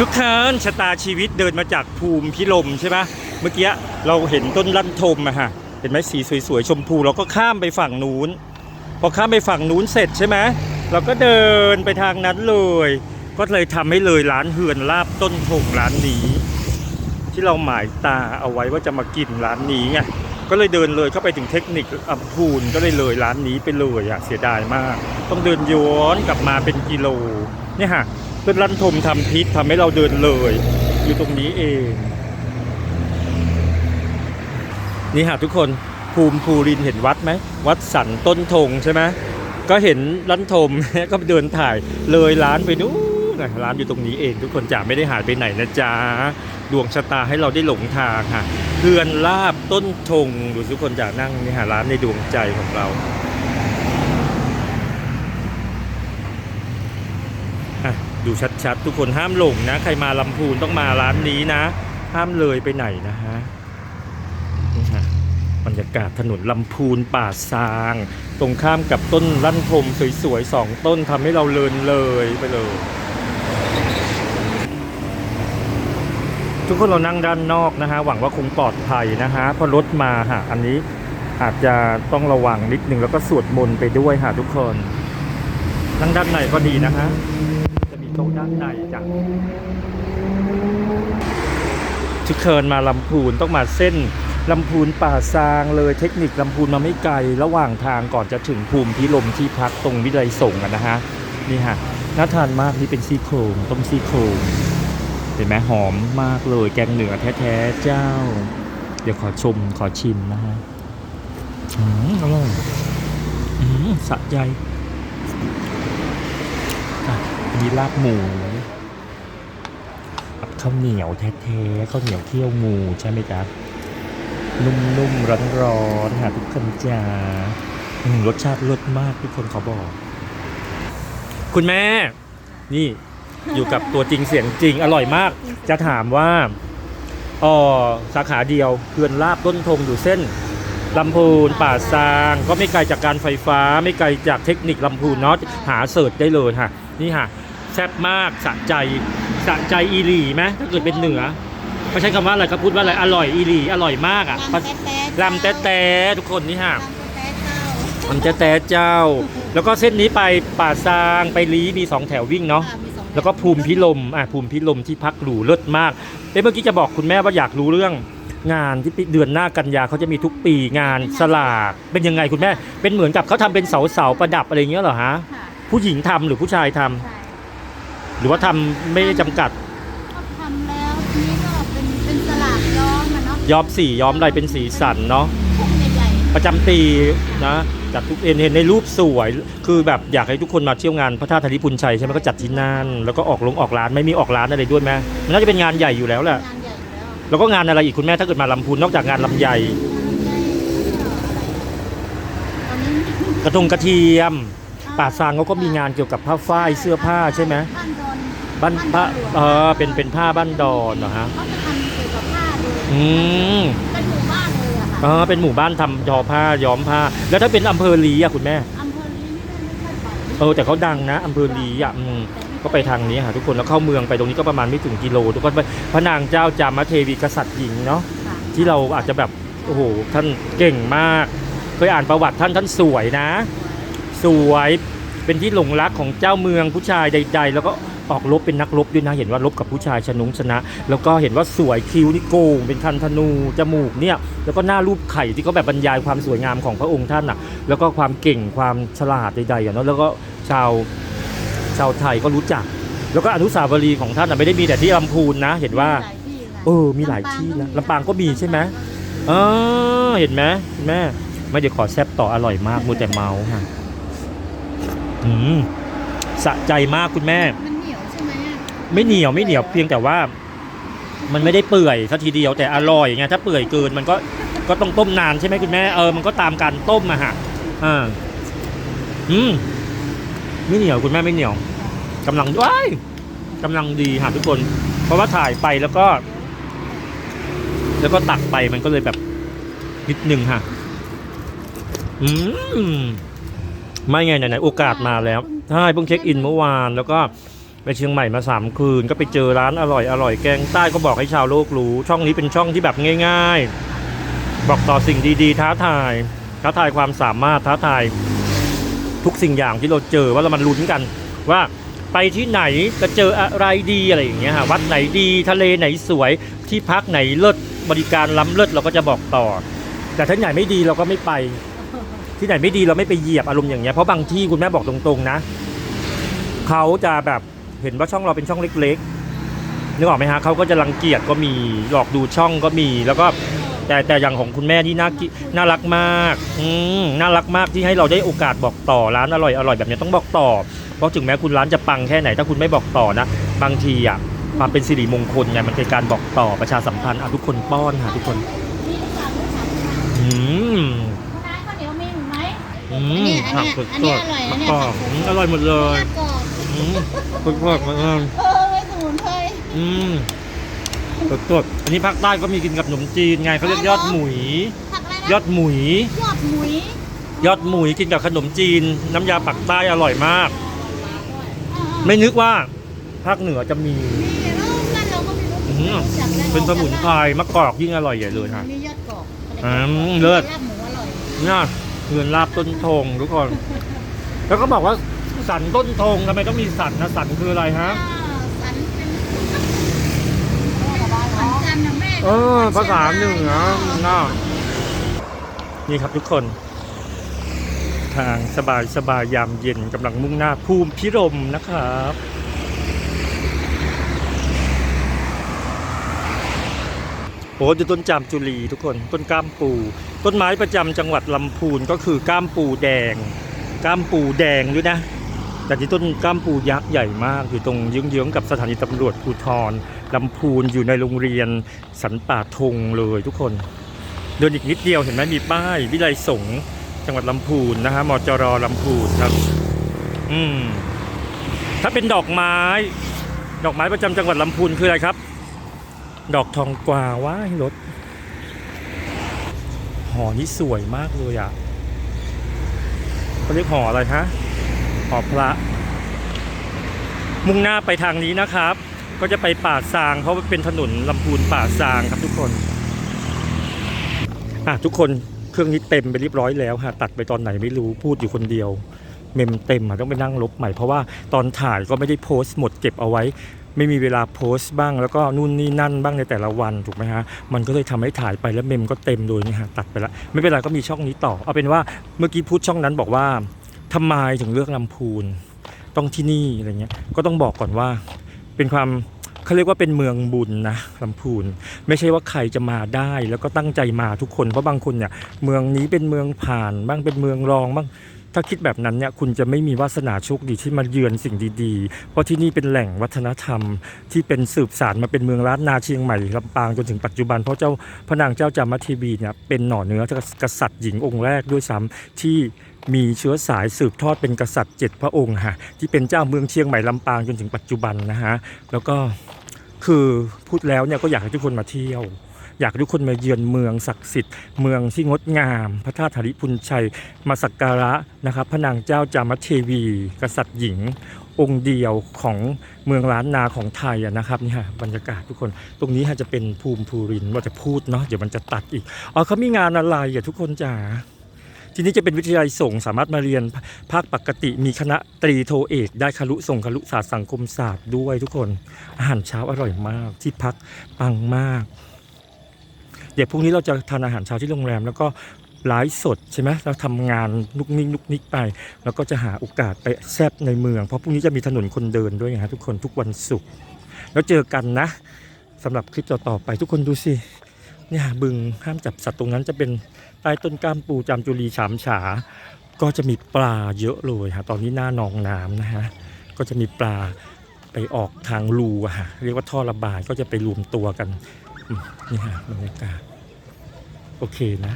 ทุกครั้งชะตาชีวิตเดินมาจากภูมิพิลมใช่ไหมเมื่อกี้เราเห็นต้นลั่นทมอะฮะเห็นไหมสีสวยๆชมพูเราก็ข้ามไปฝั่งนู้น พอข้ามไปฝั่งนู้นเสร็จใช่ไหมเราก็เดินไปทางนั้นเลย ก็เลยทำให้เลยร้านเฮือนลาบต้นทงร้านนี้ ที่เราหมายตาเอาไว้ว่าจะมากินร้านนี้ไงก็เลยเดินเลยเข้าไปถึงเทคนิคอัมพูนก็เลยเลยร้านนี้ไปเลยอะเสียดายมาก ต้องเดินย้อนกลับมาเป็นกิโลเนี่ยฮะ เพื่อนรันทมทำพิษทำให้เราเดินเลย อยู่ตรงนี้เอง นี่ฮะทุกคนภูมิภูรินเห็นวัดไหม วัดสันต้นธงใช่ไหมก็เห็นร้านทมก็เดินถ่ายเลยร้านไปนู้นร้านอยู่ตรงนี้เองทุกคนจ๋าไม่ได้หายไปไหนนะจ๊ะดวงชะตาให้เราได้หลงทางค่ะเพื่อนลาบต้นธงดูทุกคนจ๋านั่งนี่ฮะร้านในดวงใจของเราอะ ดูชัดๆ ทุกคนห้ามหลงนะ ใครมาลำพูนต้องมาร้านนี้นะ ห้ามเลยไปไหนนะฮะนี่ฮะบรรยากาศถนนลำพูนป่าซาง ตรงข้ามกับต้นลั่นทมสวยๆสองต้นทำให้เราเลินเลยไปเลย ทุกคนเรานั่งด้านนอกนะฮะ หวังว่าคงปลอดภัยนะฮะเพราะรถมาฮะอันนี้อาจจะต้องระวังนิดนึงแล้วก็สวดมนต์ไปด้วยฮะทุกคนนั่งด้านในก็ดีนะฮะ โต๊ะด้านในจ้ะทุกเคินมาลำพูนต้องมาเส้นลำพูนป่าซางเลยเทคนิคลำพูนมาไม่ไกล ระหว่างทางก่อนจะถึงภูมิพิลมที่พักตรงวิไลส่งกันนะฮะนี่ฮะน่าทานมากนี่เป็นซี่โครงต้มซี่โครงเห็นไหมหอมมากเลยแกงเหนือแท้ๆเจ้า เดี๋ยวขอชมขอชิมนะฮะอืมอร่อยอืมสะใจ อันนี้ลาบหมูกับข้าวเหนียวแท้ๆข้าวเหนียวเคี่ยวงูใช่ไหมจ๊ะนุ่มๆร้อนๆค่ะทุกคนจ้ารสชาติรสมากทุกคนเขาบอก คุณแม่ นี่อยู่กับตัวจริงเสียงจริงอร่อยมาก จะถามว่าอ๋อสาขาเดียวเพื่อนลาบต้นทงอยู่เส้นลำพูนป่าซาง ก็ไม่ไกลจากการไฟฟ้า ไม่ไกลจากเทคนิคลำพูนเนาะหาเสิร์ชได้เลยค่ะ นี่ค่ะ แซ่บมากสะใจสะใจอีหลีไหมถ้าเกิดเป็นเหนือไม่ใช่คำว่าอะไรครับพูดว่าอะไรอร่อยอีหลีอร่อยมากอะลำแต๊ะแต๊ะ ลำแต๊ะๆทุกคนนี่ฮะ ลำแต๊ะแต๊ะเจ้าลำแต๊ะๆเจ้า แล้วก็เส้นนี้ไปป่าซางไปลีมีสองแถววิ่งเนาะอ่มีสองแล้วก็ภูมิพิลมอะภูมิพิลมที่พักหรูเลิศมากเอ้เมื่อกี้จะบอกคุณแม่ว่าอยากรู้เรื่อง งานที่เดือนหน้ากันยาเขาจะมีทุกปีงานสลากเป็นยังไงคุณแม่ เป็นเหมือนกับเขาทำเป็นเสาเสาๆประดับอะไรอย่างเงี้ยเหรอฮะ ค่ะผู้หญิงทำหรือผู้ชายทำ ใช่ หรือว่าทำไม่ได้จำกัดก็ทำแล้วทีนี้ก็เป็นเป็นสลากย้อมอะเนาะย้อมสีย้อมอะไรเป็นสีสันเนาะพุ่งใหญ่ประจำปีนะจัดทุกเอ็นเห็นในรูปสวย คือแบบอยากให้ทุกคนมาเที่ยวงานพระธาตุธริพุนชัยใช่ไหมก็จัดที่นั่นแล้วก็ออกลงออกร้านไม่มีออกร้านอะไรด้วยไหมมันน่าจะเป็นงานใหญ่อยู่แล้วแหๆละงานใหญ่อยู่แล้วแล้วก็งานอะไรอีกคุณแม่ถ้าเกิดมาลำพูนนอกจากงานลำไยงานใหญ่ตอนนี้ กระทงกระเทียมป่าซางเขาก็มีงานเกี่ยวกับผ้าฝ้ายเสื้อผ้าใช่ไหม บ้านดอน บ้านผ้าหลวงเออเป็นเป็นผ้าบ้านดอนเหรอฮะเขาจะทำเกี่ยวกับผ้าเลยอืมเป็นหมู่บ้านเลยอะเอค่ะอเป็นหมู่บ้านทำยอผ้าย้อมผ้า แล้วถ้าเป็นอำเภอลีอะคุณแม่อำเภอนี้ไม่ได้ไม่ค่อยไปเออแต่เขาดังนะอำเภอลีอะอืมก็ไปทางนี้ค่ะทุกคนแล้วเข้าเมืองไปตรงนี้ก็ประมาณไม่ถึงกิโลทุกคนไปพระนางเจ้าจามเทวีกษัตริย์หญิงเนาะค่ะที่เราอาจจะแบบโอ้โหท่านเก่งมาก เคยอ่านประวัติท่านท่านสวยนะ สวยเป็นที่หลงรักของเจ้าเมืองผู้ชายใด ๆ แล้วก็ ออกรบเป็นนักรบด้วยนะ เห็นว่ารบกับผู้ชายชนุงชนะ แล้วก็เห็นว่าสวยคิ้วนี่โกง เป็นคันธนู จมูกเนี่ย แล้วก็หน้ารูปไข่ที่เขาแบบบรรยายความสวยงามของพระองค์ท่านอะ แล้วก็ความเก่งความฉลาดใดๆอะเนาะ แล้วก็ชาวชาวไทยก็รู้จัก แล้วก็อนุสาวรีย์ของท่านอะไม่ได้มีแต่ที่ลำพูนนะ เห็นว่าหลายที่ค่ะเออ มีหลายที่นะลำปางก็มีใช่ไหมเออเห็นไหมคุณแม่ไม่เดี๋ยวขอแซบต่ออร่อยมากมูแต่เมาค่ะอืมสะใจมากคุณแม่มันเหนียวใช่ไหมอะ ไม่เหนียวไม่เหนียวเพียงแต่ว่า มันไม่ได้เปื่อยสักทีเดียวแต่อร่อยไงถ้าเปื่อยเกินมันก็ก็ต้องต้มนานใช่ไหมคุณแม่เออมันก็ตามการต้มอะฮะอ่าอืมไม่เหนียวคุณแม่ไม่เหนียวกำลังว้ายกำลังดีค่ะทุกคน เพราะว่าถ่ายไปแล้วก็ แล้วก็ตักไปมันก็เลยแบบนิดนึงค่ะอืมไม่ไงไหนๆโอกาสมาแล้วใช่เพิ่งเช็คอินเมื่อวานแล้วก็ ไปเชียงใหม่มาสามคืน ก็ไปเจอร้านอร่อยอร่อยแกงใต้ก็บอกให้ชาวโลกรู้ ช่องนี้เป็นช่องที่แบบง่าย ๆ บอกต่อสิ่งดีๆ ท้าทาย ท้าทายความสามารถท้าทาย ทุกสิ่งอย่างที่เราเจอว่าเรามันลุ้นกัน ว่าไปที่ไหนจะเจออะไรดีอะไรอย่างเงี้ยฮะวัดไหนดีทะเลไหนสวยที่พักไหนเลิศบริการล้ำเลิศเราก็จะบอกต่อ แต่ถ้าไหนไม่ดีเราก็ไม่ไป ที่ไหนไม่ดีเราไม่ไปเหยียบอารมณ์อย่างเงี้ยเพราะบางที่คุณแม่บอกตรงๆนะเขาจะแบบ เห็นว่าช่องเราเป็นช่องเล็กๆนึกออกไหมฮะเขาก็จะรังเกียจก็มีหลอกดูช่องก็มีแล้วก็แต่แต่อย่างของคุณแม่ที่น่ากิน่ารักมากอืมน่ารักมากที่ให้เราได้โอกาสบอกต่อร้านอร่อยอร่อยแบบนี้ต้องบอกต่อ เพราะถึงแม้คุณร้านจะปังแค่ไหน ถ้าคุณไม่บอกต่อนะ บางทีอะความเป็นสิริมงคลไงมันเป็นการบอกต่อประชาสัมพันธ์อะทุกคนป้อนค่ะทุกคนนี่ลูกสาวลูกสาวอืมคุณนายข้าวเหนียวมีอยู่ไหมอือันเนี้มยอันผักเนี้ยสดอันสเนี้ยดอร่อยมะอันเนี้ยกอกอืมอร่อยหมดเลย ผักกรอบอืมสดสดๆมากเออไว้สมุนไพรอืมสดสดๆอันนี้ภาคใต้ก็มีกินกับขนมจีนไงเขาเรียกยอดหมุย ผักอะไรนะยอดหมุยยอดหมุยยอดหมุยกินกับขนมจีน น้ำยาปักใต้อร่อยมาก อ่าๆไม่นึกว่าภาคเหนือจะมี มีแล้วบ้านเราก็มีรสอืมจับได้เป็นสมุนไพรมะกอกยิ่งอร่อยใหญ่เลยฮะมียอดกรอบอืมเลิศ ลาบหมูอร่อย น่าเงินลาบต้นทงทุกคน แล้วก็บอกว่า สันต้นทงทำไมต้องมีสันนะสันคืออะไรฮะอ่าสันเป็นสันจันทร์นะแม่เออภาษาเหนือน่านี่ครับทุกคน ทางสบายสบายยามเย็นกำลังมุ่งหน้าภูมิพิรมย์นะครับโอ้ดูต้นจามจุลีทุกคนต้นก้ามปู ต้นไม้ประจำจังหวัดลำพูนก็คือก้ามปูแดง ก้ามปูแดงด้วยนะ แต่ที่ต้นก้ามปูยักษ์ใหญ่มาก อยู่ตรงเยื้องๆกับสถานีตำรวจภูธรลำพูนอยู่ในโรงเรียนสันป่าธงเลยทุกคน เดินอีกนิดเดียวเห็นไหมมีป้าย วิไลสงฆ์จังหวัดลำพูนนะฮะมจรลำพูนครับ อืมถ้าเป็นดอกไม้ ดอกไม้ประจำจังหวัดลำพูนคืออะไรครับ ดอกทองกวาว้ายรถหอนี่สวยมากเลยอะเขาเรียกหออะไรฮะ อพระ มุ่งหน้าไปทางนี้นะครับ ก็จะไปป่าซาง เพราะว่าเป็นถนนลำพูนป่าซางครับทุกคนอะทุกคนเครื่องนี้เต็มไปเรียบร้อยแล้วฮะตัดไปตอนไหนไม่รู้พูดอยู่คนเดียว เมมเต็มอะต้องไปนั่งลบใหม่เพราะว่าตอนถ่ายก็ไม่ได้โพสต์หมดเก็บเอาไว้ ไม่มีเวลาโพสต์บ้างแล้วก็นู่นนี่นั่นบ้างในแต่ละวันถูกไหมฮะมันก็เลยทำให้ถ่ายไปแล้วเมมก็เต็มโดยนี่ฮะตัดไปละไม่เป็นไรก็มีช่องนี้ต่อ เอาเป็นว่าเมื่อกี้พูดช่องนั้นบอกว่า ทำไมถึงเลือกลำพูน ต้องที่นี่อะไรเงี้ย ก็ต้องบอกก่อนว่า เป็นความเขาเรียกว่าเป็นเมืองบุญนะลำพูน ไม่ใช่ว่าใครจะมาได้แล้วก็ตั้งใจมาทุกคน เพราะบางคนเนี่ยเมืองนี้เป็นเมืองผ่าน บ้างเป็นเมืองรองบ้างถ้าคิดแบบนั้นเนี่ยคุณจะไม่มีวาสนาโชคดีที่มาเยือนสิ่งดีๆ เพราะที่นี่เป็นแหล่งวัฒนธรรม ที่เป็นสืบสารมาเป็นเมืองล้านนาเชียงใหม่ลำปางจนถึงปัจจุบัน เพราะเจ้าพระนางเจ้าจามาทีวีเนี่ยเป็นหน่อเนื้อกษัตริย์หญิงองค์แรกด้วยซ้ำที่ มีเชื้อสายสืบทอดเป็นกษัตริย์เจ็ดพระองค์ฮะที่เป็นเจ้าเมืองเชียงใหม่ลำปางจนถึงปัจจุบันนะฮะแล้วก็คือพูดแล้วเนี่ยก็อยากให้ทุกคนมาเที่ยว อยากให้ทุกคนมาเยือนเมืองศักดิ์สิทธิ์เมืองที่งดงาม พระธาตุธริพุนชัย มาสักการะนะครับพระนางเจ้าจามเทวี กษัตริย์หญิง องค์เดียวของเมืองล้านนาของไทยอะนะครับนี่ฮะบรรยากาศทุกคนตรงนี้ฮะจะเป็นภูมิภูรินว่าจะพูดเนาะเดี๋ยวมันจะตัดอีกอ๋อเขามีงานอะไรอะทุกคนจ๋า ทีนี้จะเป็นวิทยาลัยสงฆ์สามารถมาเรียนภาคปกติมีคณะตรีโทเอก ได้คลุส่งคลุศาสตร์สังคมศาสตร์ด้วยทุกคน อาหารเช้าอร่อยมากที่พักปังมาก เดี๋ยวพรุ่งนี้เราจะทานอาหารเช้าที่โรงแรม แล้วก็ไลฟ์สดใช่ไหมเราทำงานนุกนิกนุกนิกไป แล้วก็จะหาโอกาสไปแซบในเมือง เพราะพรุ่งนี้จะมีถนนคนเดินด้วยไงฮะทุกคนทุกวันศุกร์แล้วเจอกันนะสำหรับคลิปต่อๆไปทุกคนดูสิเนี่ยบึงห้ามจับสัตว์ตรงนั้นจะเป็น ใต้ต้นกล้ามปูจามจุลีฉามฉา ก็จะมีปลาเยอะเลยฮะตอนนี้หน้าหนองน้ำนะฮะก็จะมีปลาไปออกทางรูอะฮะเรียกว่าท่อระบายก็จะไปรวมตัวกันนี่ฮะบรรยากาศโอเคนะ